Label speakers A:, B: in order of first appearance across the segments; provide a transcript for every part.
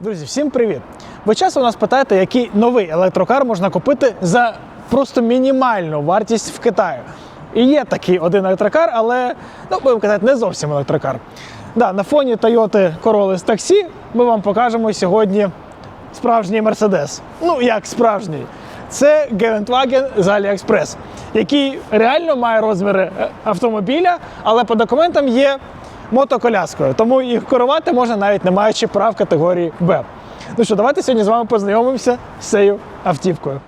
A: Друзі, всім привіт! Ви часто нас питаєте, який новий електрокар можна купити за просто мінімальну вартість в Китаї. І є такий один електрокар, але, ну, будемо казати, не зовсім електрокар. Да, на фоні Toyota Corolla з таксі ми вам покажемо сьогодні справжній Мерседес. Ну, як справжній. Це Гелендваген з AliExpress, який реально має розміри е, автомобіля, але по документам є мотоколяскою. Тому їх керувати можна навіть не маючи прав категорії Б. Ну що, давайте сьогодні з вами познайомимося з цією автівкою.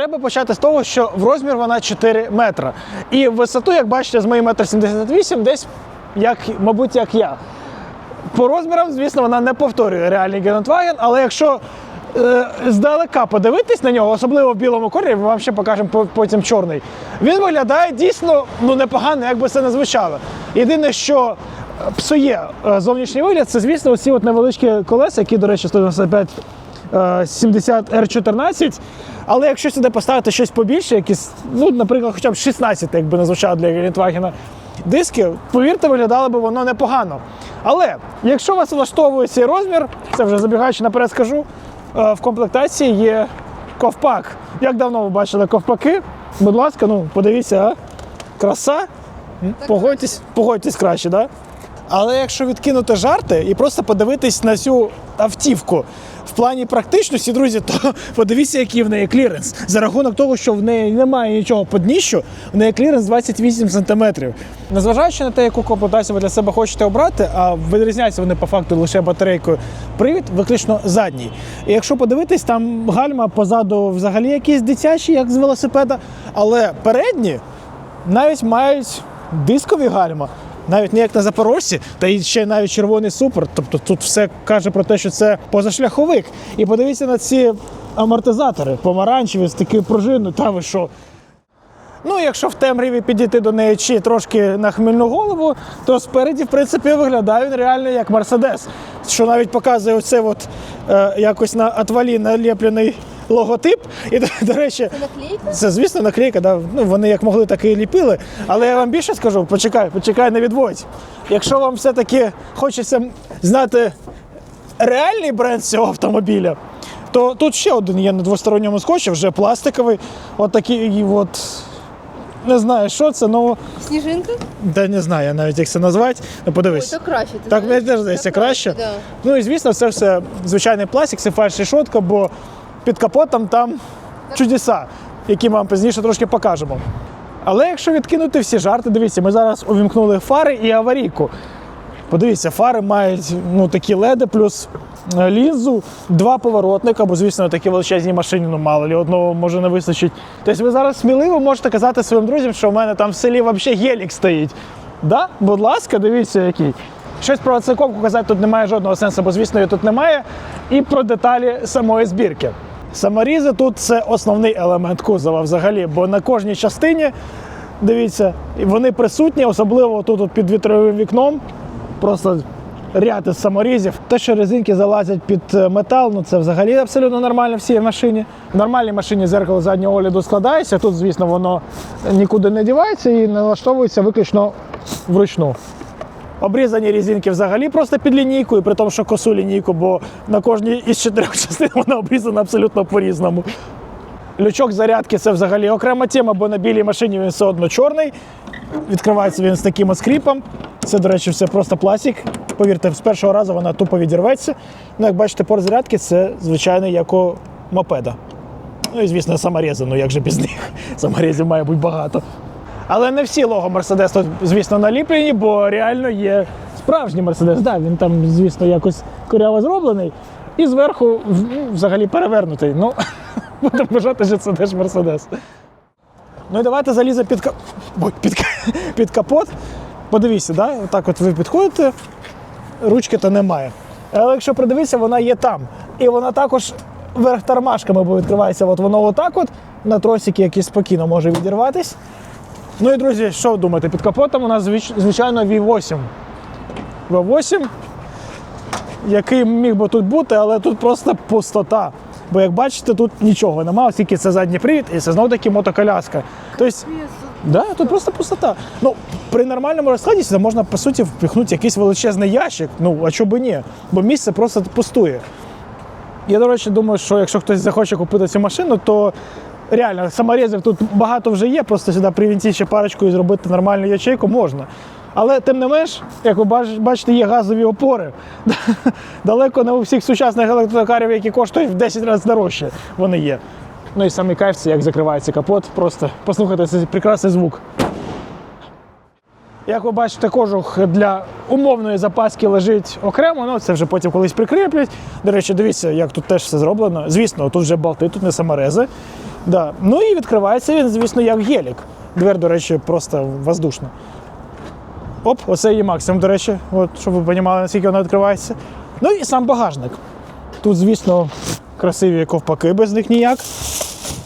A: Треба почати з того, що в розмір вона 4 метра. І в висоту, як бачите, з моїм 1,78 м, десь, як, мабуть, як я. По розмірам, звісно, вона не повторює реальний Гелендваген, але якщо е, здалека подивитись на нього, особливо в білому кольорі, ми вам ще покажемо потім чорний, він виглядає дійсно ну, непогано, як би це не звучало. Єдине, що е, псує е, зовнішній вигляд, це, звісно, оці от невеличкі колеса, які, до речі, 195 е, 70 R14. Але якщо сюди поставити щось побільше, якісь, ну, наприклад, хоча б 16, якби не звучало для Гелендвагена, диски, повірте, виглядало би воно непогано. Але якщо вас влаштовує цей розмір, це вже забігаючи наперед скажу, е, в комплектації є ковпак. Як давно ви бачили ковпаки? Будь ласка, ну подивіться, а? краса. Погодьтесь, погодьтесь краще, так? Да? Але якщо відкинути жарти і просто подивитись на цю автівку в плані практичності, друзі, то подивіться, який в неї кліренс. За рахунок того, що в неї немає нічого під дніщу, в неї кліренс 28 см. Незважаючи на те, яку комплектацію ви для себе хочете обрати, а відрізняються вони по факту лише батарейкою, привід виключно задній. І якщо подивитись, там гальма позаду взагалі якісь дитячі, як з велосипеда, але передні навіть мають дискові гальма. Навіть не як на запорожці, та й ще навіть червоний супер. Тобто тут все каже про те, що це позашляховик. І подивіться на ці амортизатори помаранчеві з такою пружиною. Та ви що? Ну, якщо в темряві підійти до неї чи трошки на хмільну голову, то спереді, в принципі, виглядає він реально як Мерседес. Що навіть показує оце от, е, якось на отвалі наліплений логотип. І, до, до речі,
B: Наклейка?
A: це, звісно, наклейка, да. ну, вони як могли, так і ліпили. Але я вам більше скажу, почекай, почекай, не відводь. Якщо вам все-таки хочеться знати реальний бренд цього автомобіля, то тут ще один є на двосторонньому скотчі, вже пластиковий. От такий от. Не знаю, що це, ну
B: Сніжинка?
A: та не знаю я навіть як це назвати. Ну
B: Ой,
A: подивись.
B: то краще. Ти
A: Так
B: знаєш?
A: мені теж здається
B: Так
A: краще.
B: Да.
A: Ну і звісно, це все звичайний пластик, це фальш-решотка, бо під капотом там чудеса, які ми вам пізніше трошки покажемо. Але якщо відкинути всі жарти, дивіться, ми зараз увімкнули фари і аварійку. Подивіться, фари мають ну, такі леди, плюс е, лінзу, два поворотника, бо, звісно, на такій величезній машині, ну мало лі, одного може не вистачить. Тобто ви зараз сміливо можете казати своїм друзям, що в мене там в селі взагалі гелік стоїть. Да? Будь ласка, дивіться, який. Щось про циковку казати тут немає жодного сенсу, бо, звісно, її тут немає. І про деталі самої збірки. Саморізи тут це основний елемент кузова взагалі, бо на кожній частині, дивіться, вони присутні, особливо тут під вітровим вікном. Просто ряд із саморізів. Те, що резинки залазять під е, метал, ну це взагалі абсолютно нормально в цій машині. В нормальній машині зеркало заднього огляду складається. Тут, звісно, воно нікуди не дівається і налаштовується виключно вручну. Обрізані резинки взагалі просто під лінійкою, при тому, що косу лінійку, бо на кожній із чотирьох частин вона обрізана абсолютно по-різному. Лючок зарядки це взагалі окрема тема, бо на білій машині він все одно чорний. Відкривається він з таким скріпом. Це, до речі, все просто пластик. Повірте, з першого разу вона тупо відірветься. Ну, як бачите, порт зарядки це звичайний як у мопеда. Ну і звісно, саморези, ну як же без них. Саморезів має бути багато. Але не всі лого Мерседес звісно, наліплені, бо реально є справжній Мерседес. Да, він там, звісно, якось коряво зроблений. І зверху ну, взагалі перевернутий. Ну, Будемо вважати, що це теж Мерседес. Ну і давайте заліземо під, ка- Ой, під, під капот. Подивіться, да? так от ви підходите, ручки то немає. Але якщо придивитися, вона є там. І вона також верх тормашками бо відкривається. От воно отак от на тросики, який спокійно може відірватись. Ну і друзі, що ви думаєте? Під капотом у нас звичайно V8. V8, який міг би тут бути, але тут просто пустота. Бо як бачите, тут нічого немає, оскільки це задній привід, і це знову таки мотоколяска. Тобто, да, тут просто пустота. Ну, при нормальному розкладі сюди можна, по суті, впихнути якийсь величезний ящик. Ну, а чого би ні? Бо місце просто пустує. Я, до речі, думаю, що якщо хтось захоче купити цю машину, то реально саморезів тут багато вже є, просто сюди привінці ще парочку і зробити нормальну ячейку можна. Але тим не менш, як ви бачите, є газові опори. Далеко не у всіх сучасних електрокарів, які коштують в 10 разів дорожче, вони є. Ну і самі кайф, це як закривається капот, просто послухайте цей прекрасний звук. Як ви бачите, кожух для умовної запаски лежить окремо, ну це вже потім колись прикріплять. До речі, дивіться, як тут теж все зроблено. Звісно, тут вже болти, тут не саморези. Да. Ну і відкривається він, звісно, як гелік. Двер, до речі, просто воздушна. Оп, оце її максимум, до речі, от, щоб ви розуміли, наскільки вона відкривається. Ну і сам багажник. Тут, звісно, красиві ковпаки, без них ніяк.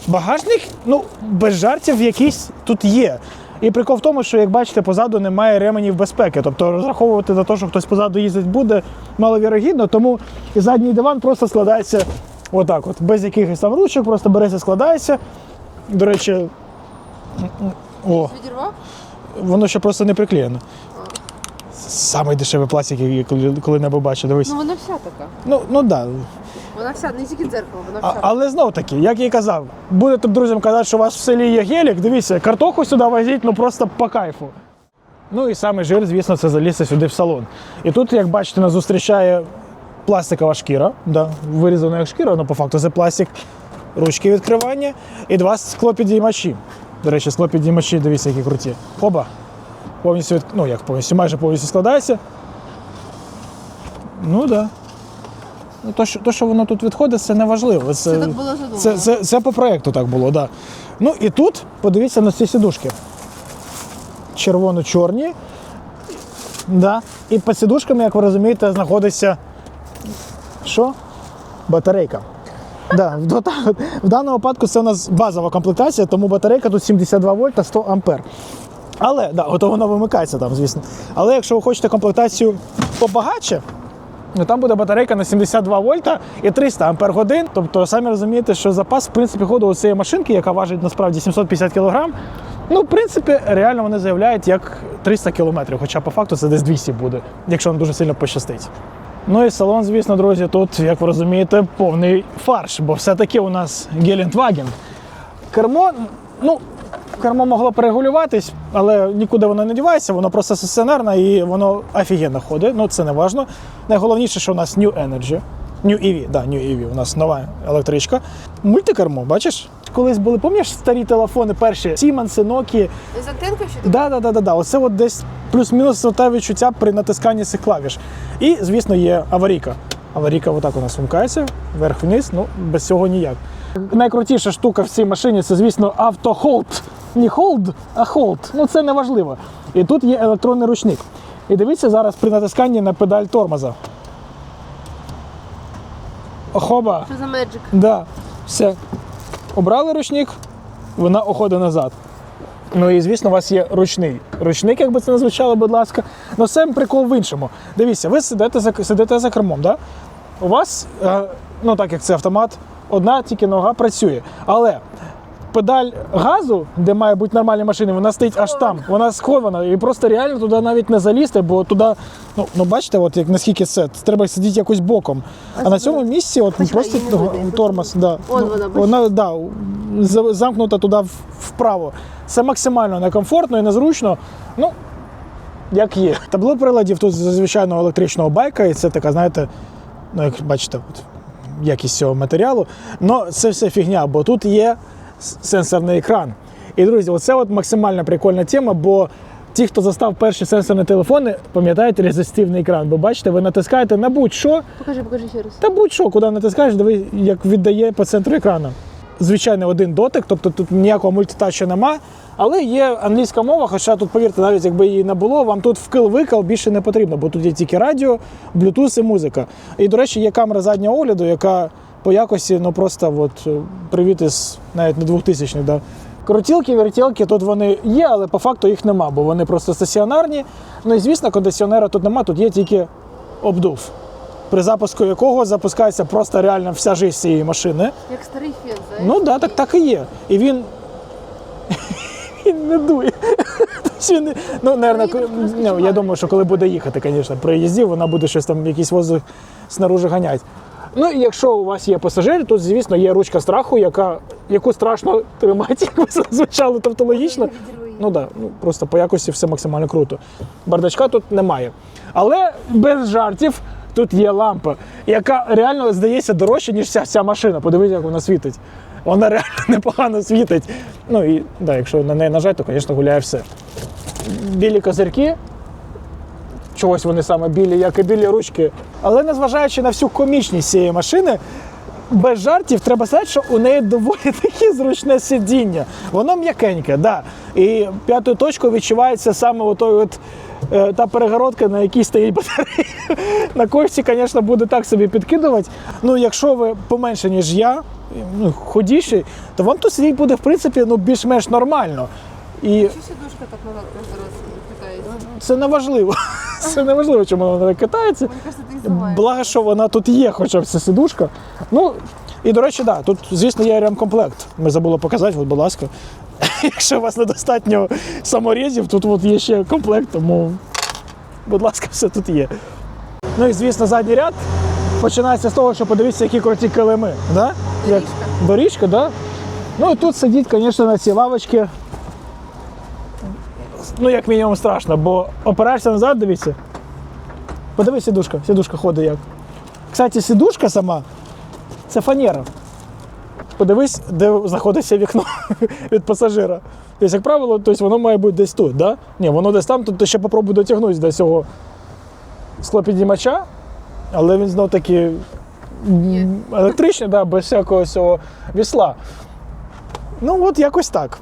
A: Багажник, ну, без жартів якийсь тут є. І прикол в тому, що, як бачите, позаду немає ременів безпеки. Тобто розраховувати на те, що хтось позаду їздить буде, маловірогідно, тому і задній диван просто складається отак, от, без якихось там ручок, просто береться, складається. До речі, о, воно ще просто не приклеєно. Самий дешевий пластик, який коли- коли-небудь бачив, дивись.
B: Ну вона вся така.
A: Ну, ну да.
B: Вона вся, не тільки дзеркало, вона
A: А, але знов таки, як я і казав, будете друзям казати, що у вас в селі є гелік, дивіться, картоху сюди возіть, ну просто по кайфу. Ну і саме жир, звісно, це залізти сюди в салон. І тут, як бачите, нас зустрічає пластикова шкіра, да, вирізана як шкіра, але по факту це пластик, ручки відкривання і два склопідіймачі. До речі, склопідіймачі, дивіться, які круті. Оба. Повністю, від... ну як повністю, майже повністю складається. Ну так. Да. Ну, то, що, то, що воно тут відходить, це не важливо. Це,
B: Це так було задумано.
A: це, це, це по проєкту так було, так. Да. Ну і тут подивіться на ці сідушки. Червоно-чорні. Да. І під сідушками, як ви розумієте, знаходиться що? Батарейка. Да, в, в даному випадку це у нас базова комплектація, тому батарейка тут 72 вольта 100 ампер. Але, да, ото вона вимикається там, звісно. Але якщо ви хочете комплектацію побагатше, Ну, там буде батарейка на 72 вольта і 300 ампер годин. Тобто, самі розумієте, що запас в принципі ходу у цієї машинки, яка важить насправді 750 кг, ну, в принципі, реально вони заявляють як 300 км, хоча по факту це десь 200 буде, якщо вам дуже сильно пощастить. Ну і салон, звісно, друзі, тут, як ви розумієте, повний фарш, бо все-таки у нас Гелендваген. Кермо, ну, кермо могло перегулюватись, але нікуди воно не дівається, воно просто стаціонарне і воно офігенно ходить. Ну, це не важно. Найголовніше, що у нас New Energy. New EV, да, New EV, у нас нова електричка. Мультикермо, бачиш? Колись були, пам'ятаєш старі телефони перші, Siemens, Nokia.
B: З антенкою ще
A: Да, да, да, да, да. Оце от десь плюс-мінус те відчуття при натисканні цих клавіш. І, звісно, є аварійка. Аварійка отак у нас вмикається, вверх-вниз, ну без цього ніяк. Найкрутіша штука в цій машині це, звісно, автохолд. Не холд, а холд. Ну це не важливо. І тут є електронний ручник. І дивіться зараз при натисканні на педаль тормоза. Хоба.
B: Що за меджик?
A: Да, все. Обрали ручник, вона уходить назад. Ну і звісно, у вас є ручний. Ручник, як би це не звучало, будь ласка. Ну сам прикол в іншому. Дивіться, ви сидите за, сидите за кермом, да? у вас, е, ну так як це автомат, одна тільки нога працює. Але педаль газу, де має бути нормальні машини, вона стоїть аж там. Вона схована. І просто реально туди навіть не залізти, бо туди, ну, ну бачите, от як наскільки це, треба сидіти якось боком. А на цьому місці от
B: Почекай,
A: просто
B: її не
A: ну, тормоз. Да.
B: Вон
A: Ну,
B: вона,
A: да, за- замкнута туди в- вправо. Це максимально некомфортно і незручно. Ну, як є. Табло приладів тут з звичайного електричного байка, і це така, знаєте, ну, як бачите, от, якість цього матеріалу. Но це все фігня, бо тут є сенсорний екран. І, друзі, оце от максимально прикольна тема, бо ті, хто застав перші сенсорні телефони, пам'ятають резистивний екран. Бо бачите, ви натискаєте на будь-що,
B: Покажи, покажи ще раз.
A: та будь-що, куди натискаєш, диви, як віддає по центру екрану. звичайний один дотик, тобто тут ніякого мультитачу нема. Але є англійська мова, хоча тут, повірте, навіть якби її не було, вам тут вкил-викал більше не потрібно, бо тут є тільки радіо, блютуз і музика. І, до речі, є камера заднього огляду, яка по якості ну просто от, е, привіт із навіть не 2000 х Да. Крутілки, вертілки тут вони є, але по факту їх нема, бо вони просто стаціонарні. Ну і звісно, кондиціонера тут нема, тут є тільки обдув, при запуску якого запускається просто реально вся жизнь цієї машини.
B: Як старий фен, знаєш?
A: Ну да, так, так і є. І він. Він не дує. Тобто він Ну, наверное, ну, я думаю, що коли буде їхати, звісно, при їзді, вона буде щось там, якийсь воздух снаружи ганять. Ну і якщо у вас є пасажир, то звісно є ручка страху, яка, яку страшно тримати, як ви звучало тавтологічно. Ну так, да, ну, просто по якості все максимально круто. Бардачка тут немає. Але без жартів тут є лампа, яка реально здається дорожча, ніж вся, вся машина. Подивіться, як вона світить. Вона реально непогано світить. Ну і да, якщо на неї нажати, то, звісно, гуляє все. Білі козирки. Чогось вони саме білі, як і білі ручки. Але незважаючи на всю комічність цієї машини, без жартів треба сказати, що у неї доволі таке зручне сидіння. Воно м'якеньке, да. І п'ятою точкою відчувається саме отой от, е, та перегородка, на якій стоїть батарея. На кольці, звісно, буде так собі підкидувати. Ну, якщо ви поменше, ніж я, ну, худіші, то вам тут сидіти буде, в принципі, ну, більш-менш нормально. І
B: Чи сідушка так назад
A: це не важливо. Це не важливо, чому вона катається.
B: Зламаєш.
A: Благо, що вона тут є, хоча б ця сидушка. Ну, і до речі, да, тут, звісно, є ремкомплект. Ми забули показати, от, будь ласка. Якщо у вас недостатньо саморізів, тут от є ще комплект, тому, будь ласка, все тут є. Ну і звісно, задній ряд починається з того, що подивіться, які круті килими. Да? Як доріжка, да? Ну і тут сидіть, звісно, на цій лавочці. Ну, як мінімум, страшно, бо опираєшся назад, дивіться. Подивись, сідушка, сідушка ходить як. Кстати, сідушка сама це фанера. Подивись, де знаходиться вікно від пасажира. Тобто, як правило, тобто воно має бути десь тут, да? Ні, воно десь там, тут ти ще попробуй дотягнутися до цього склопіднімача, але він знов таки електричний, да, без всякого цього вісла. Ну, от якось так.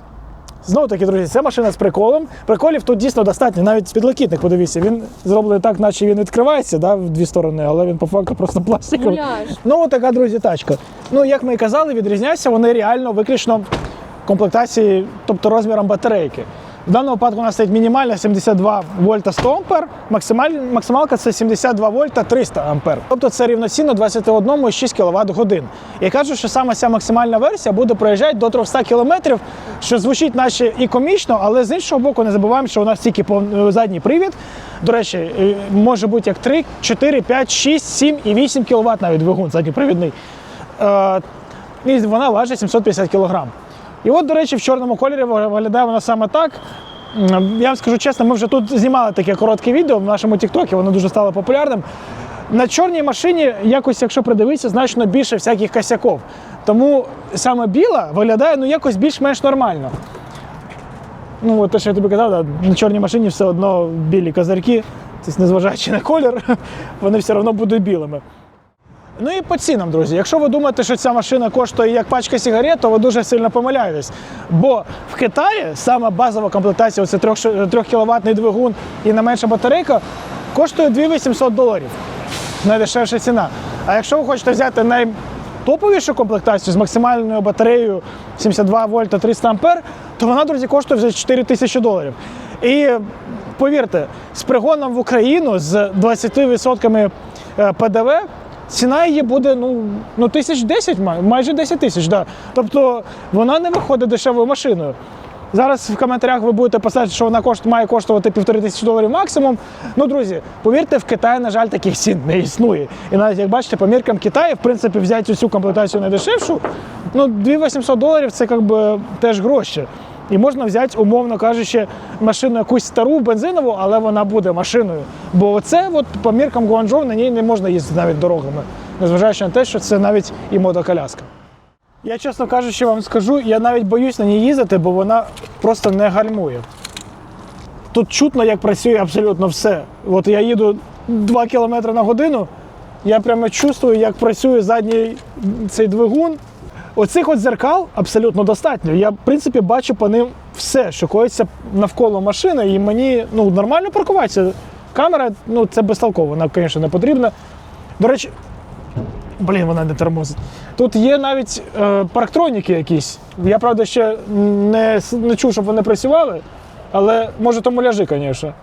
A: Знову таки, друзі, це машина з приколом. Приколів тут дійсно достатньо. Навіть підлокітник, подивіться, він зроблений так, наче він відкривається да, в дві сторони, але він по факту просто пластиковий. Ну, така, друзі, тачка. Ну, як ми і казали, відрізняються вони реально виключно комплектації, тобто розміром батарейки. В даному випадку у нас стоїть мінімальна 72 вольта 100 ампер, максималка це 72 вольта 300 ампер. Тобто це рівноцінно 21,6 кВт годин. І кажуть, що саме ця максимальна версія буде проїжджати до 300 км, що звучить наче і комічно, але з іншого боку не забуваємо, що у нас тільки задній привід. До речі, е, може бути як 3, 4, 5, 6, 7 і 8 кВт навіть двигун задньопривідний. Е, і вона важить 750 кг. І от, до речі, в чорному кольорі виглядає вона саме так. Я вам скажу чесно, ми вже тут знімали таке коротке відео в нашому Тіктокі, воно дуже стало популярним. На чорній машині якось, якщо придивитися, значно більше всяких косяків. Тому саме біла виглядає ну, якось більш-менш нормально. Ну, от те, що я тобі казав, да, на чорній машині все одно білі козирки, тобто, незважаючи на колір, вони все одно будуть білими. Ну і по цінам, друзі. Якщо ви думаєте, що ця машина коштує як пачка сигарет, то ви дуже сильно помиляєтесь. Бо в Китаї саме базова комплектація, оце 3 кВт двигун і не менша батарейка, коштує 2800 доларів. Найдешевша ціна. А якщо ви хочете взяти найтоповішу комплектацію з максимальною батареєю 72 вольта 300 ампер, то вона, друзі, коштує вже 4 тисячі доларів. І повірте, з пригоном в Україну з 20% е, ПДВ ціна її буде ну, ну тисяч 10, майже 10 тисяч. Да. Тобто вона не виходить дешевою машиною. Зараз в коментарях ви будете писати, що вона кошт, має коштувати півтори тисячі доларів максимум. Ну, друзі, повірте, в Китаї, на жаль, таких цін не існує. І навіть як бачите, по міркам Китаю, в принципі, взяти цю комплектацію найдешевшу, ну 2800 доларів це якби теж гроші. І можна взяти, умовно кажучи, машину якусь стару бензинову, але вона буде машиною. Бо це от по міркам Гуанчжоу на ній не можна їздити навіть дорогами, незважаючи на те, що це навіть і мотоколяска. Я, чесно кажучи, вам скажу, я навіть боюсь на ній їздити, бо вона просто не гальмує. Тут чутно, як працює абсолютно все. От я їду 2 км на годину, я прямо чувствую, як працює задній цей двигун. Оцих от зеркал абсолютно достатньо. Я, в принципі, бачу по ним все, що коїться навколо машини, і мені ну, нормально паркуватися. Камера, ну, це безтолково, вона, звісно, не потрібна. До речі, блін, вона не тормозить. Тут є навіть е, парктроніки якісь. Я, правда, ще не, не чув, щоб вони працювали, але може то муляжі, звісно.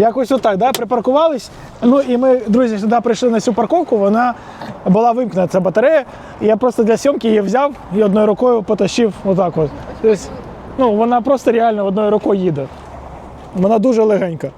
A: Якось отак, да, припаркувались. Ну і ми, друзі, сюди прийшли на цю парковку, вона була вимкнена, ця батарея. Я просто для зйомки її взяв і одною рукою потащив отак от. Тобто, ну, вона просто реально одною рукою їде. Вона дуже легенька.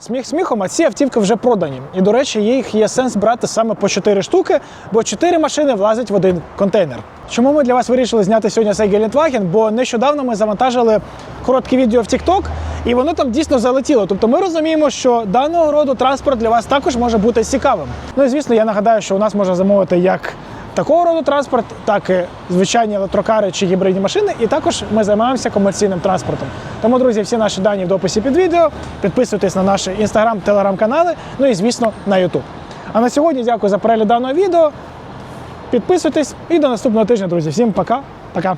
A: Сміх сміхом, а ці автівки вже продані. І, до речі, їх є сенс брати саме по 4 штуки, бо 4 машини влазять в один контейнер. Чому ми для вас вирішили зняти сьогодні цей Гелендваген? Бо нещодавно ми завантажили коротке відео в TikTok, і воно там дійсно залетіло. Тобто ми розуміємо, що даного роду транспорт для вас також може бути цікавим. Ну і звісно, я нагадаю, що у нас можна замовити як такого роду транспорт, так і звичайні електрокари чи гібридні машини. І також ми займаємося комерційним транспортом. Тому, друзі, всі наші дані в дописі під відео. Підписуйтесь на наші інстаграм, телеграм-канали, ну і звісно на Ютуб. А на сьогодні дякую за перегляд даного відео. Підписуйтесь і до наступного тижня, друзі. Всім пока. Пока.